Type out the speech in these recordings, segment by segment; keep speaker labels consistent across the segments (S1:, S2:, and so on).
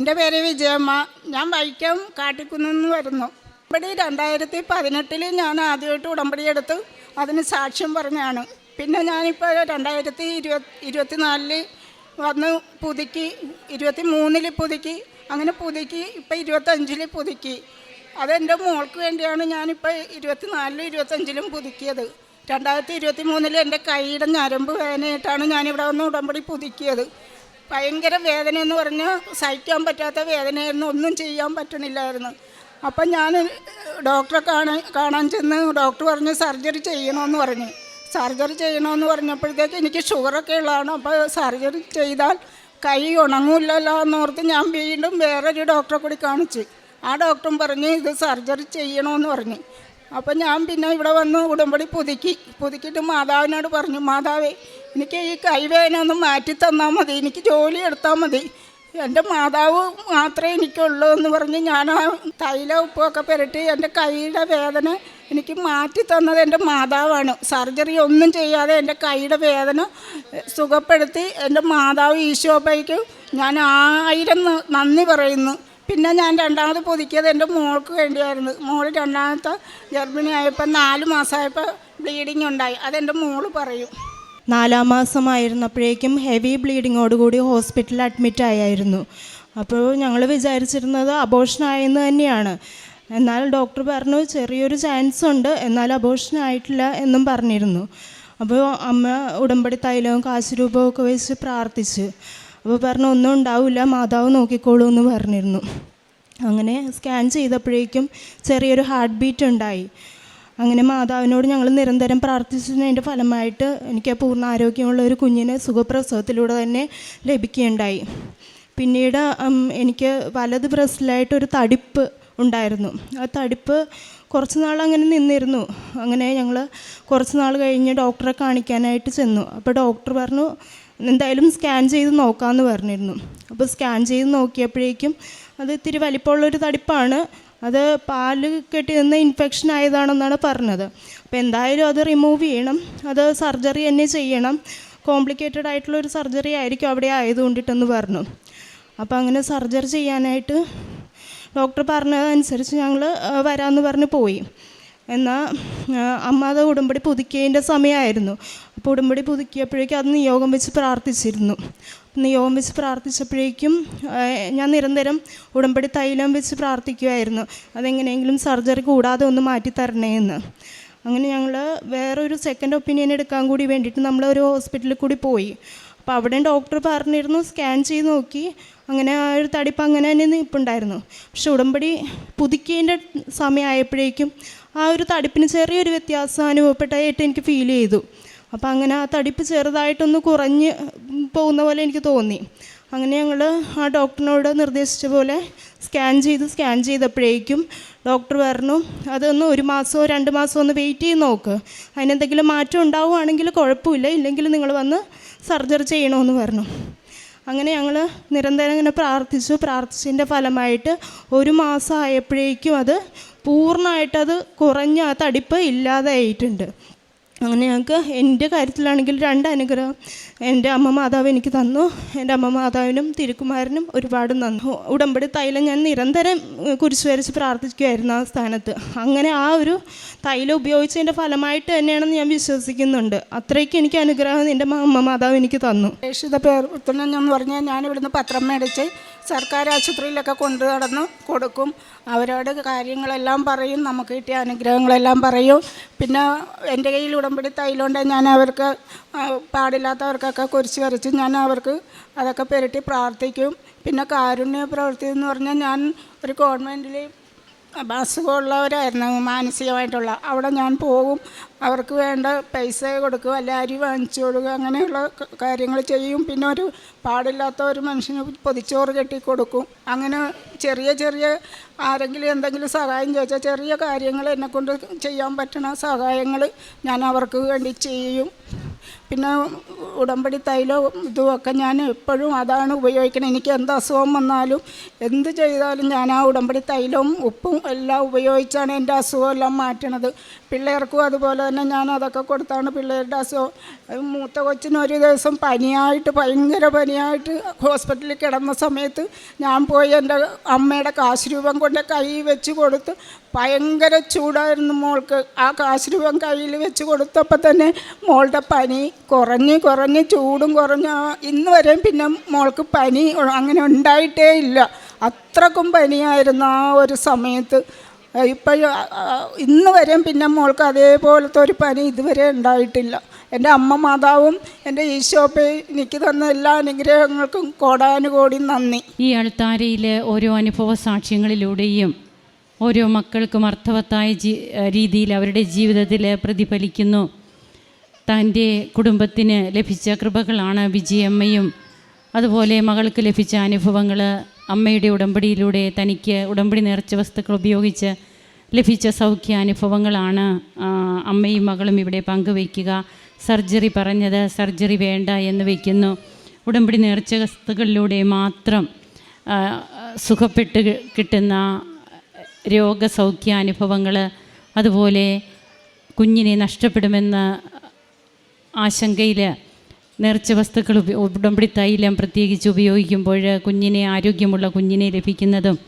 S1: എന്റെ പേര് വിജയമ്മ. ഞാൻ വൈക്കം കാട്ടിക്കുന്നിന്ന് വരുന്നു. ഉടമ്പടി രണ്ടായിരത്തി പതിനെട്ടിൽ ഞാൻ ആദ്യമായിട്ട് ഉടമ്പടി എടുത്ത് അതിന് സാക്ഷ്യം പറഞ്ഞാണ്. പിന്നെ ഞാനിപ്പോൾ രണ്ടായിരത്തി ഇരുപത്തി ഇരുപത്തിനാലിൽ വന്ന് പുതുക്കി ഇരുപത്തി മൂന്നിൽ പുതുക്കി അങ്ങനെ പുതുക്കി ഇപ്പം ഇരുപത്തഞ്ചിൽ പുതുക്കി. അതെന്റെ മോൾക്ക് വേണ്ടിയാണ് ഞാനിപ്പോൾ ഇരുപത്തിനാലിലും ഇരുപത്തഞ്ചിലും പുതുക്കിയത്. രണ്ടായിരത്തി ഇരുപത്തി മൂന്നിൽ എന്റെ കൈയുടെ ഞരമ്പ് വേദനയായിട്ടാണ് ഞാനിവിടെ വന്ന് ഉടമ്പടി പുതുക്കിയത്. ഭയങ്കര വേദന എന്ന് പറഞ്ഞാൽ സഹിക്കാൻ പറ്റാത്ത വേദനയായിരുന്നു. ഒന്നും ചെയ്യാൻ പറ്റണില്ലായിരുന്നു. അപ്പം ഞാൻ ഡോക്ടറെ കാണാൻ കാണാൻ ചെന്ന് ഡോക്ടർ പറഞ്ഞു സർജറി ചെയ്യണമെന്ന് പറഞ്ഞു. സർജറി ചെയ്യണമെന്ന് പറഞ്ഞപ്പോഴത്തേക്ക് എനിക്ക് ഷുഗറൊക്കെ ഉള്ളതാണ്. അപ്പോൾ സർജറി ചെയ്താൽ കൈ ഉണങ്ങൂല്ലല്ലോ എന്നോർത്ത് ഞാൻ വീണ്ടും വേറൊരു ഡോക്ടറെ കൂടി കാണിച്ചു. ആ ഡോക്ടറും പറഞ്ഞ് ഇത് സർജറി ചെയ്യണമെന്ന് പറഞ്ഞു. അപ്പം ഞാൻ പിന്നെ ഇവിടെ വന്ന് ഉടമ്പടി പുതുക്കി പുതുക്കിയിട്ട് മാതാവിനോട് പറഞ്ഞു മാതാവേ എനിക്ക് ഈ കൈവേന ഒന്ന് മാറ്റി തന്നാൽ മതി എനിക്ക് ജോലി എടുത്താൽ മതി. എന്റെ മാതാവ് മാത്രമേ എനിക്കുള്ളൂ എന്ന് പറഞ്ഞ് ഞാൻ ആ തൈല ഉപ്പൊക്കെ പെരട്ടി എന്റെ കൈയുടെ വേദന എനിക്ക് മാറ്റി തന്നത് എന്റെ മാതാവാണ്. സർജറി ഒന്നും ചെയ്യാതെ എന്റെ കൈയുടെ വേദന സുഖപ്പെടുത്തി എന്റെ മാതാവ് ഈശോബയ്ക്ക് ഞാൻ ആയിരം നന്ദി പറയുന്നു. പിന്നെ ഞാൻ രണ്ടാമത് പുതുക്കിയത് എന്റെ മോൾക്ക് വേണ്ടിയായിരുന്നു. മോൾ രണ്ടാമത്തെ ഗർഭിണിയായപ്പോൾ നാല് മാസമായപ്പോൾ ബ്ലീഡിങ് ഉണ്ടായി. അതെന്റെ മോൾ പറയും.
S2: നാലാം മാസമായിരുന്നപ്പോഴേക്കും ഹെവി ബ്ലീഡിങ്ങോടുകൂടി ഹോസ്പിറ്റലിൽ അഡ്മിറ്റ് ആയായിരുന്നു. അപ്പോൾ ഞങ്ങൾ വിചാരിച്ചിരുന്നത് അബോഷൻ ആയെന്ന് തന്നെയാണ്. എന്നാൽ ഡോക്ടർ പറഞ്ഞു ചെറിയൊരു ചാൻസ് ഉണ്ട്. എന്നാൽ അബോഷൻ ആയിട്ടില്ല എന്നും പറഞ്ഞിരുന്നു. അപ്പോൾ അമ്മ ഉടമ്പടി തൈലവും കാശുരൂപവും ഒക്കെ വെച്ച് പ്രാർത്ഥിച്ച്. അപ്പോൾ പറഞ്ഞു ഒന്നും ഉണ്ടാവില്ല മാതാവ് നോക്കിക്കോളൂ എന്ന് പറഞ്ഞിരുന്നു. അങ്ങനെ സ്കാൻ ചെയ്തപ്പോഴേക്കും ചെറിയൊരു ഹാർട്ട് ബീറ്റ് ഉണ്ടായി. അങ്ങനെ മാതാവിനോട് ഞങ്ങൾ നിരന്തരം പ്രാർത്ഥിച്ചതിന്റെ ഫലമായിട്ട് എനിക്ക് പൂർണ ആരോഗ്യമുള്ള ഒരു കുഞ്ഞിനെ സുഖപ്രസവത്തിലൂടെ തന്നെ ലഭിക്കുകയുണ്ടായി. പിന്നീട് എനിക്ക് വലത് ബ്രസ്റ്റിലായിട്ട് ഒരു തടിപ്പ് ഉണ്ടായിരുന്നു. ആ തടിപ്പ് കുറച്ച് നാൾ അങ്ങനെ നിന്നിരുന്നു. അങ്ങനെ ഞങ്ങൾ കുറച്ച് നാൾ കഴിഞ്ഞ് ഡോക്ടറെ കാണിക്കാനായിട്ട് ചെന്നു. അപ്പോൾ ഡോക്ടർ പറഞ്ഞു എന്തായാലും സ്കാൻ ചെയ്ത് നോക്കാമെന്ന് പറഞ്ഞിരുന്നു. അപ്പോൾ സ്കാൻ ചെയ്ത് നോക്കിയപ്പോഴേക്കും അത് ഇത്തിരി വലിപ്പമുള്ളൊരു തടിപ്പാണ്. അത് പാൽ കെട്ടി നിന്ന് ഇൻഫെക്ഷൻ ആയതാണെന്നാണ് പറഞ്ഞത്. അപ്പോൾ എന്തായാലും അത് റിമൂവ് ചെയ്യണം. അത് സർജറി തന്നെ ചെയ്യണം. കോംപ്ലിക്കേറ്റഡ് ആയിട്ടുള്ള ഒരു സർജറി ആയിരിക്കും അവിടെ ആയതുകൊണ്ടിട്ടെന്ന് പറഞ്ഞു. അപ്പോൾ അങ്ങനെ സർജറി ചെയ്യാനായിട്ട് ഡോക്ടർ പറഞ്ഞതനുസരിച്ച് ഞങ്ങൾ വരാമെന്ന് പറഞ്ഞ് പോയി. എന്നാൽ അമ്മ അത് ഉടമ്പടി പുതുക്കിയതിന്റെ സമയമായിരുന്നു. അപ്പോൾ ഉടമ്പടി പുതുക്കിയപ്പോഴേക്കും അത് നിയോഗം വെച്ച് പ്രാർത്ഥിച്ചിരുന്നു. നിയോഗം വെച്ച് പ്രാർത്ഥിച്ചപ്പോഴേക്കും ഞാൻ നിരന്തരം ഉടമ്പടി തൈലം വെച്ച് പ്രാർത്ഥിക്കുമായിരുന്നു അതെങ്ങനെയെങ്കിലും സർജറി കൂടാതെ ഒന്ന് മാറ്റി തരണേ എന്ന് അങ്ങനെ ഞങ്ങൾ വേറൊരു സെക്കൻഡ് ഒപ്പീനിയൻ എടുക്കാൻ കൂടി വേണ്ടിയിട്ട് നമ്മൾ ഒരു ഹോസ്പിറ്റലിൽ കൂടി പോയി. അപ്പോൾ അവിടെ ഡോക്ടർ പറഞ്ഞിരുന്നു സ്കാൻ ചെയ്ത് നോക്കി. അങ്ങനെ ആ ഒരു തടിപ്പ് അങ്ങനെ തന്നെ നിൽപ്പുണ്ടായിരുന്നു. പക്ഷെ ഉടമ്പടി പുതുക്കിയതിന്റെ സമയമായപ്പോഴേക്കും ആ ഒരു തടിപ്പിന് ചെറിയൊരു വ്യത്യാസം അനുഭവപ്പെട്ടതായിട്ട് എനിക്ക് ഫീൽ ചെയ്തു. അപ്പോൾ അങ്ങനെ ആ തടിപ്പ് ചെറുതായിട്ടൊന്ന് കുറഞ്ഞ് പോകുന്ന പോലെ എനിക്ക് തോന്നി. അങ്ങനെ ഞങ്ങൾ ആ ഡോക്ടറിനോട് നിർദ്ദേശിച്ച പോലെ സ്കാൻ ചെയ്ത് സ്കാൻ ചെയ്തപ്പോഴേക്കും ഡോക്ടർ പറഞ്ഞു അതൊന്ന് ഒരു മാസമോ രണ്ട് മാസമോ ഒന്ന് വെയിറ്റ് ചെയ്ത് നോക്ക്. അതിനെന്തെങ്കിലും മാറ്റം ഉണ്ടാവുകയാണെങ്കിൽ കുഴപ്പമില്ല ഇല്ലെങ്കിൽ നിങ്ങൾ വന്ന് സർജറി ചെയ്യണമെന്ന് പറഞ്ഞു. അങ്ങനെ ഞങ്ങൾ നിരന്തരം ഇങ്ങനെ പ്രാർത്ഥിച്ചു. പ്രാർത്ഥിച്ചതിന്റെ ഫലമായിട്ട് ഒരു മാസം ആയപ്പോഴേക്കും അത് പൂർണമായിട്ടത് കുറഞ്ഞ ആ തടിപ്പ് ഇല്ലാതായിട്ടുണ്ട്. അങ്ങനെ ഞങ്ങൾക്ക് എന്റെ കാര്യത്തിലാണെങ്കിൽ രണ്ട് അനുഗ്രഹം. എന്റെ അമ്മ മാതാവ് എനിക്ക് തന്നു. എന്റെ അമ്മ മാതാവിനും തിരുക്കുമാരനും ഒരുപാട് നന്നു ഉടമ്പടി തൈലം ഞാൻ നിരന്തരം കുരിശ് വരച്ച് പ്രാർത്ഥിക്കുമായിരുന്നു ആ സ്ഥാനത്ത്. അങ്ങനെ ആ ഒരു തൈലം ഉപയോഗിച്ചതിന്റെ ഫലമായിട്ട് തന്നെയാണെന്ന് ഞാൻ വിശ്വസിക്കുന്നുണ്ട്. അത്രയ്ക്ക് എനിക്ക് അനുഗ്രഹം എന്റെ അമ്മ മാതാവ് എനിക്ക് തന്നു.
S1: പ്രേക്ഷിത പ്രവർത്തനം എന്ന് പറഞ്ഞാൽ ഞാൻ ഇവിടുന്ന് പത്രം മേടിച്ച് സർക്കാർ ആശുപത്രിയിലൊക്കെ കൊണ്ടു നടന്ന് കൊടുക്കും. അവരോട് കാര്യങ്ങളെല്ലാം പറയും നമുക്ക് കിട്ടിയ അനുഗ്രഹങ്ങളെല്ലാം പറയും. പിന്നെ എന്റെ കയ്യിൽ ഉടമ്പടി തൈലുണ്ട് ഞാൻ അവർക്ക് പാടില്ലാത്തവർക്കൊക്കെ കുരിച്ച്. വരച്ച് ഞാൻ അവർക്ക് അതൊക്കെ പെരട്ടി പ്രാർത്ഥിക്കും. പിന്നെ കാരുണ്യ പ്രവൃത്തി എന്ന് പറഞ്ഞാൽ ഞാൻ ഒരു ഗവൺമെന്റിൽ അസുഖമുള്ളവരായിരുന്നു മാനസികമായിട്ടുള്ള. അവിടെ ഞാൻ പോകും അവർക്ക് വേണ്ട പൈസ കൊടുക്കും അല്ല അരി വാങ്ങിച്ചു കൊടുക്കുക അങ്ങനെയുള്ള കാര്യങ്ങൾ ചെയ്യും. പിന്നെ ഒരു പാടില്ലാത്ത ഒരു മനുഷ്യന് പൊതിച്ചോറ് കെട്ടി കൊടുക്കും. അങ്ങനെ ചെറിയ ചെറിയ ആരെങ്കിലും എന്തെങ്കിലും സഹായം ചോദിച്ചാൽ ചെറിയ കാര്യങ്ങൾ എന്നെക്കൊണ്ട് ചെയ്യാൻ പറ്റുന്ന സഹായങ്ങൾ ഞാൻ അവർക്ക് വേണ്ടി ചെയ്യും. പിന്നെ ഉടമ്പടി തൈലവും ഇതുമൊക്കെ ഞാൻ എപ്പോഴും അതാണ് ഉപയോഗിക്കുന്നത് എനിക്ക് എന്ത് അസുഖം വന്നാലും എന്ത് ചെയ്താലും ഞാൻ ആ ഉടമ്പടി തൈലവും ഉപ്പും എല്ലാം ഉപയോഗിച്ചാണ് എന്റെ അസുഖമെല്ലാം മാറ്റണത്. പിള്ളേർക്കും അതുപോലെ തന്നെ ഞാൻ അതൊക്കെ കൊടുത്താണ് പിള്ളേരുടെ അസുഖം. മൂത്ത കൊച്ചിന് ഒരു ദിവസം പനിയായിട്ട് ഭയങ്കര പനിയായിട്ട് ഹോസ്പിറ്റലിൽ കിടന്ന സമയത്ത് ഞാൻ പോയി എന്റെ അമ്മയുടെ കാശ് രൂപം കൊണ്ട് കൈ വെച്ച് കൊടുത്ത് ഭയങ്കര ചൂടായിരുന്നു മോൾക്ക്. ആ കാശ് രൂപം കയ്യിൽ വെച്ച് കൊടുത്തപ്പോൾ തന്നെ മോളുടെ പനി കുറഞ്ഞ് കുറഞ്ഞ് ചൂടും കുറഞ്ഞ്. ഇന്ന് വരെയും പിന്നെ മോൾക്ക് പനി അങ്ങനെ ഉണ്ടായിട്ടേ ഇല്ല. അത്രക്കും പനിയായിരുന്നു ആ ഒരു സമയത്ത്. ഇപ്പോഴും ഇന്ന് വരെയും പിന്നെ മോൾക്ക് അതേപോലത്തെ ഒരു പനി ഇതുവരെ ഉണ്ടായിട്ടില്ല. എന്റെ അമ്മ മാതാവും എന്റെ ഈശോപ്പെ എനിക്ക് തന്ന എല്ലാ അനുഗ്രഹങ്ങൾക്കും കോടാനുകോടി നന്ദി.
S3: ഈ അൾത്താരയിൽ ഓരോ അനുഭവ സാക്ഷ്യങ്ങളിലൂടെയും ഓരോ മക്കൾക്കും അർത്ഥവത്തായ രീതിയിൽ അവരുടെ ജീവിതത്തിൽ പ്രതിഫലിക്കുന്നു. തന്റെ കുടുംബത്തിന് ലഭിച്ച കൃപകളാണ് വിജയമ്മയും അതുപോലെ മകൾക്ക് ലഭിച്ച അനുഭവങ്ങൾ അമ്മയുടെ ഉടമ്പടിയിലൂടെ തനിക്ക് ഉടമ്പടി നേർച്ച വസ്തുക്കൾ ഉപയോഗിച്ച് ലഭിച്ച സൗഖ്യ അനുഭവങ്ങളാണ് അമ്മയും മകളും ഇവിടെ പങ്കുവയ്ക്കുക. സർജറി പറഞ്ഞത് സർജറി വേണ്ട എന്ന് വയ്ക്കുന്നു. ഉടമ്പടി നേർച്ച വസ്തുക്കളിലൂടെ മാത്രം സുഖപ്പെട്ട് കിട്ടുന്ന രോഗസൗഖ്യാനുഭവങ്ങൾ അതുപോലെ കുഞ്ഞിനെ നഷ്ടപ്പെടുമെന്ന ആശങ്കയിൽ നേർച്ച വസ്തുക്കൾ ഉടമ്പടി തൈലം പ്രത്യേകിച്ച് ഉപയോഗിക്കുമ്പോൾ കുഞ്ഞിനെ ആരോഗ്യമുള്ള കുഞ്ഞിനെ ലഭിക്കുന്നതും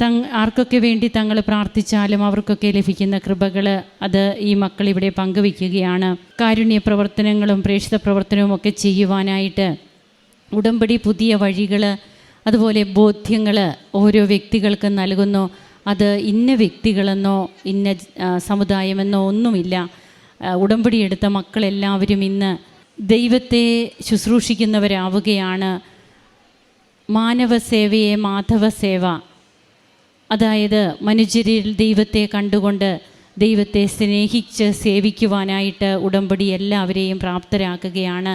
S3: തങ് ആർക്കൊക്കെ വേണ്ടി തങ്ങൾ പ്രാർത്ഥിച്ചാലും അവർക്കൊക്കെ ലഭിക്കുന്ന കൃപകൾ അത് ഈ മക്കൾ ഇവിടെ പങ്കുവയ്ക്കുകയാണ്. കാരുണ്യ പ്രവർത്തനങ്ങളും പ്രേക്ഷിത പ്രവർത്തനവും ഒക്കെ ചെയ്യുവാനായിട്ട് ഉടമ്പടി പുതിയ വഴികൾ അതുപോലെ ബോധ്യങ്ങൾ ഓരോ വ്യക്തികൾക്ക് നൽകുന്നു. അത് ഇന്ന വ്യക്തികളെന്നോ ഇന്ന സമുദായമെന്നോ ഒന്നുമില്ല. ഉടമ്പടി എടുത്ത മക്കളെല്ലാവരും ഇന്ന് ദൈവത്തെ ശുശ്രൂഷിക്കുന്നവരാവുകയാണ്. മാനവ സേവയെ മാധവ സേവ. അതായത് മനുഷ്യരിൽ ദൈവത്തെ കണ്ടുകൊണ്ട് ദൈവത്തെ സ്നേഹിച്ച് സേവിക്കുവാനായിട്ട് ഉടമ്പടി എല്ലാവരെയും പ്രാപ്തരാക്കുകയാണ്.